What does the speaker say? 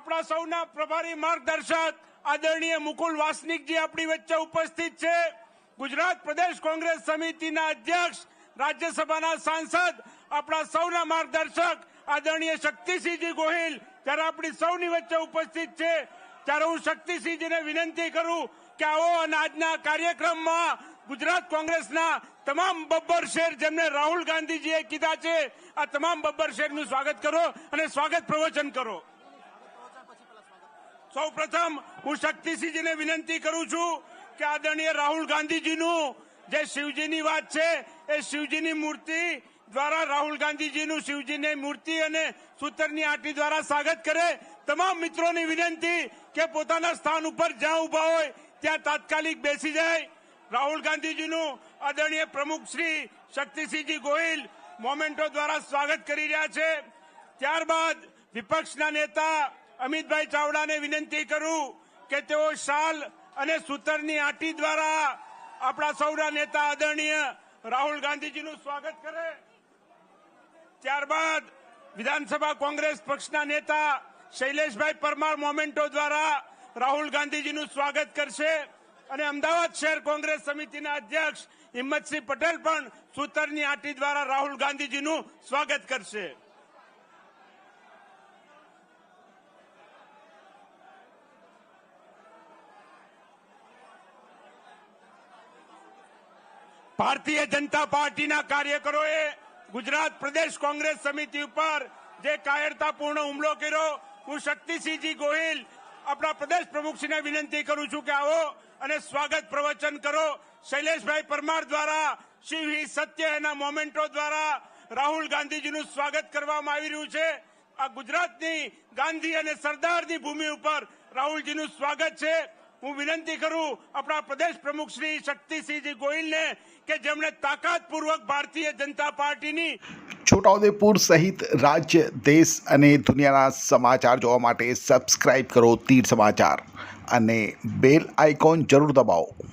આપણા સૌના પ્રભારી માર્ગદર્શક આદરણીય મુકુલ વાસનિકજી આપણી વચ્ચે ઉપસ્થિત છે. ગુજરાત પ્રદેશ કોંગ્રેસ સમિતિના અધ્યક્ષ, રાજ્યસભાના સાંસદ, આપણા સૌના માર્ગદર્શક આદરણીય શક્તિસિંહજી ગોહિલ જ્યારે આપણી સૌની વચ્ચે ઉપસ્થિત છે. ત્યારે હું શક્તિસિંહજીને વિનંતી કરું કે આવો અને આજના કાર્યક્રમમાં ગુજરાત કોંગ્રેસના તમામ બબ્બર શેર જેમને રાહુલ ગાંધીજીએ કીધા છે, આ તમામ બબ્બર શેરનું સ્વાગત કરો અને સ્વાગત પ્રવચન કરો. સૌ પ્રથમ હું શક્તિસિંહજીને વિનંતી કરું છું કે આદરણીય રાહુલ ગાંધીજીનું જે શિવજીની વાત છે, એ શિવજીની મૂર્તિ દ્વારા રાહુલ ગાંધીજીનું શિવજીની મૂર્તિ અને સૂતરની આટી દ્વારા સ્વાગત કરે. તમામ મિત્રોની વિનંતી કે પોતાના સ્થાન ઉપર જ્યાં ઊભા હોય ત્યાં તાત્કાલિક બેસી જાય. રાહુલ ગાંધીજીનું આદરણીય પ્રમુખ શ્રી શક્તિસિંહજી ગોહિલ મોમેન્ટો દ્વારા સ્વાગત કરી રહ્યા છે. ત્યારબાદ વિપક્ષના નેતા અમિતભાઈ ચાવડાને વિનંતી કરું કે તેઓ શાલ અને સૂતરની આટી દ્વારા આપણા સૌના નેતા આદરણીય રાહુલ ગાંધીજીનું સ્વાગત કરે. ત્યારબાદ વિધાનસભા કોંગ્રેસ પક્ષના નેતા શૈલેષભાઈ પરમાર મોમેન્ટો દ્વારા રાહુલ ગાંધીજીનું સ્વાગત કરશે અને અમદાવાદ શહેર કોંગ્રેસ સમિતિના અધ્યક્ષ હિંમતસિંહ પટેલ પણ સૂતરની આંટી દ્વારા રાહુલ ગાંધીજીનું સ્વાગત કરશે. ભારતીય જનતા પાર્ટીના કાર્યકરોએ ગુજરાત પ્રદેશ કોંગ્રેસ સમિતિ ઉપર જે કાયરતાપૂર્ણ હુમલો કર્યો, હું શક્તિસિંહજી ગોહિલ આપણા પ્રદેશ પ્રમુખશ્રીને વિનંતી કરું છું કે આવો અને સ્વાગત પ્રવચન કરો. શૈલેષભાઈ પરમાર દ્વારા શિવ હી સત્ય એના મોમેન્ટો દ્વારા રાહુલ ગાંધીજીનું સ્વાગત કરવામાં આવી રહ્યું છે. આ ગુજરાતની ગાંધી અને સરદારની ભૂમિ ઉપર રાહુલજીનું સ્વાગત છે. હું વિનંતી કરું આપણા પ્રદેશ પ્રમુખ શ્રી શક્તિસિંહજી ગોહિલને કે જેમણે તાકાતપૂર્વક ભારતીય જનતા પાર્ટીની છોટાઉદેપુર સહિત રાજ્ય, દેશ અને દુનિયાના સમાચાર જોવા માટે સબસ્ક્રાઇબ કરો તીર સમાચાર અને બેલ આઇકોન જરૂર દબાવો.